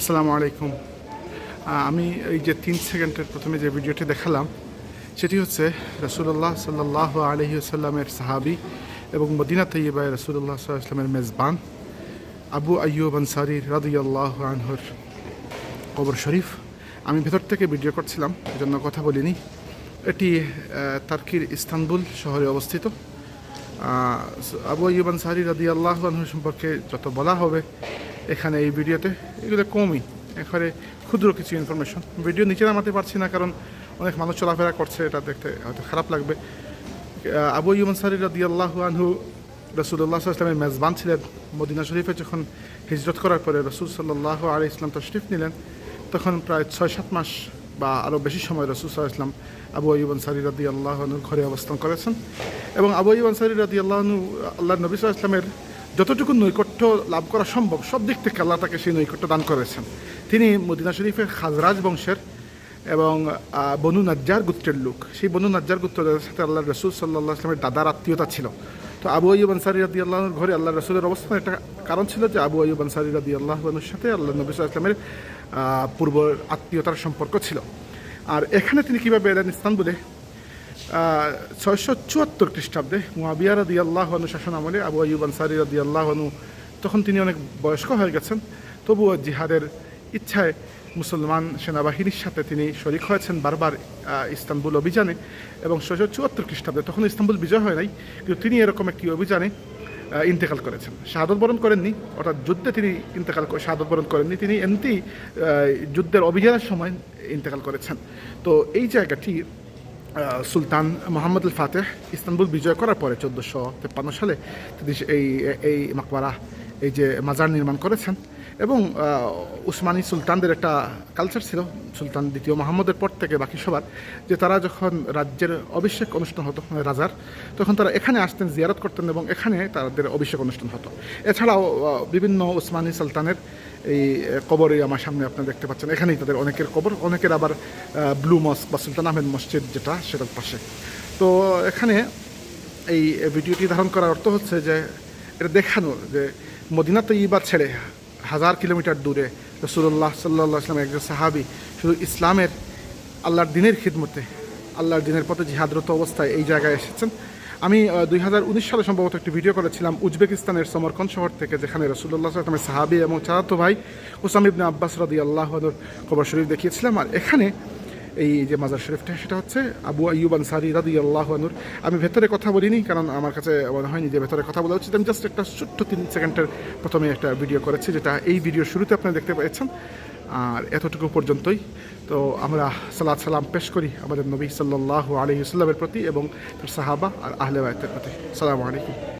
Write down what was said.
আসসালামু আলাইকুম। আমি এই যে তিন সেকেন্ডের প্রথমে যে ভিডিওটি দেখালাম, সেটি হচ্ছে রসুল্লাহ সাল্লাহ আলহি সাল্লামের সাহাবি এবং মদিনা তৈবায় রসুল্লাহ সাল্লামের মেজবান আবু আইয়ুব আনসারি রাদিয়াল্লাহ আনহর কবর শরীফ। আমি ভেতর থেকে ভিডিও করছিলাম, এজন্য কথা বলিনি। এটি তার্কির ইস্তানবুল শহরে অবস্থিত। আবু আইয়ুব আনসারি রাদি আল্লাহ সম্পর্কে যত বলা হবে এখানে এই ভিডিওতে। এগুলো কমই। এখানে ক্ষুদ্র কিছু ইনফরমেশন ভিডিও নিচে নামাতে পারছি না কারণ অনেক মানুষ চলাফেরা করছে, এটা দেখতে হয়তো খারাপ লাগবে। আবু আইয়ুব আনসারি রাদি আল্লাহ আনহু রসুল্লাহ ইসলামের মেজবান ছিলেন মদিনা শরীফে। যখন হিজরত করার পরে রসুল সাল্লাহ আলি ইসলাম তশরিফ নিলেন, তখন প্রায় ছয় সাত মাস বা আরও বেশি সময় রসুল সাল্লাহ ইসলাম আবু আইব আনসারি রাদি আল্লাহনুর ঘরে অবস্থান করেছেন। এবং আবু আইব আনসারি রাদি আল্লাহনু আল্লাহ নবী সাল্লাহ ইসলামের যতটুকু নৈকট্য লাভ করা সম্ভব, সব দিক থেকে আল্লাহ তাকে সেই নৈকট্য দান করেছেন। তিনি মদিনা শরীফের খাজরাজ বংশের এবং বনু নাজ্জার গোত্রের লোক। সেই বনু নাজ্জার গোত্রের সাথে আল্লাহ রসুল সাল্লাহ আসলামের দাদার আত্মীয়তা ছিল। তো আবু আইব আনসারি রাদি আল্লাহর ঘরে আল্লাহ রসুলের অবস্থান একটা কারণ ছিল যে আবু আইব আনসারি রাদি আল্লাহর সাথে আল্লাহ নবী আলাইহি পূর্ব আত্মীয়তার সম্পর্ক ছিল। আর এখানে তিনি কীভাবে এলেন ইস্তানবুলে ছয়শো চুয়াত্তর খ্রিস্টাব্দে মুয়াবিয়া রাদি আল্লাহ শাসন আমলে আবু আইব আনসারি রাদি আল্লাহনু তখন তিনি অনেক বয়স্ক হয়ে গেছেন। তবুও জিহাদের ইচ্ছায় মুসলমান সেনাবাহিনীর সাথে তিনি শরিক হয়েছেন বারবার ইস্তানবুল অভিযানে। এবং ছয়শো চুয়াত্তর খ্রিস্টাব্দে তখন ইস্তানবুল বিজয় হয় নাই কিন্তু তিনি এরকম একটি অভিযানে ইন্তেকাল করেছেন। শাহাদত বরণ করেননি অর্থাৎ যুদ্ধে তিনি ইন্তেকাল শাহাদত বরণ করেননি তিনি আহ, যুদ্ধের অভিযানের সময় ইন্তেকাল করেছেন। তো এই জায়গাটি Sultan Mohammad al Fateh Istanbul বিজয় করার পরে চোদ্দোশো তেপ্পান্ন সালে তিনি এই এই মাকবারা, এই যে মাজার নির্মাণ করেছেন এবং উসমানী সুলতানদের একটা কালচার ছিল, সুলতান দ্বিতীয় মোহাম্মদের পর থেকে বাকি সবার, যে তারা যখন রাজ্যের অভিষেক অনুষ্ঠান হতো মানে রাজার, তখন তারা এখানে আসতেন, জিয়ারত করতেন এবং এখানে তাদের অভিষেক অনুষ্ঠান হতো। এছাড়াও বিভিন্ন উসমানী সুলতানের এই কবরে আমার সামনে আপনারা দেখতে পাচ্ছেন। এখানেই তাদের অনেকের কবর, অনেকের আবার ব্লু মস্ক বা সুলতান আহমেদ মসজিদ যেটা, সেটার পাশে। তো এখানে এই ভিডিওটি ধারণ করার অর্থ হচ্ছে যে, এটা দেখানোর যে মদিনা তো ইবার ছেড়ে হাজার কিলোমিটার দূরে রসুল্লাহ সাল্লাহ আসলাম একজন সাহাবি শুধু ইসলামের, আল্লাহর দিনের খিদমতে, আল্লাহর দিনের পথে জিহাদরত অবস্থায় এই জায়গায় এসেছেন। আমি দুই হাজার উনিশ সালে সম্ভবত একটি ভিডিও করেছিলাম উজবেকিস্তানের সমরকন শহর থেকে, যেখানে রসুল্লাহ আসলামের সাহাবি এবং চাচাতো ভাই হুসাম ইবনে আব্বাস রদি আল্লাহর কবর শরীফ দেখিয়েছিলাম। আর এখানে এই যে মাজার শরীফটা, সেটা হচ্ছে আবু আইয়ুব আনসারি রাদি আল্লাহনুর আমি ভেতরে কথা বলিনি, কারণ আমার কাছে মনে হয়নি যে ভেতরে কথা বলা উচিত। আমি জাস্ট একটা ছোট্ট তিন সেকেন্ডের প্রথমে একটা ভিডিও করেছি, যেটা এই ভিডিওর শুরুতে আপনারা দেখতে পেয়েছেন। আর এতটুকু পর্যন্তই। তো আমরা সালাদ সালাম পেশ করি আমাদের নবী সাল্লাহ আলহিউসাল্লামের প্রতি এবং তার সাহাবা আর আহলে বায়তের প্রতি। সালামু আলাইকুম।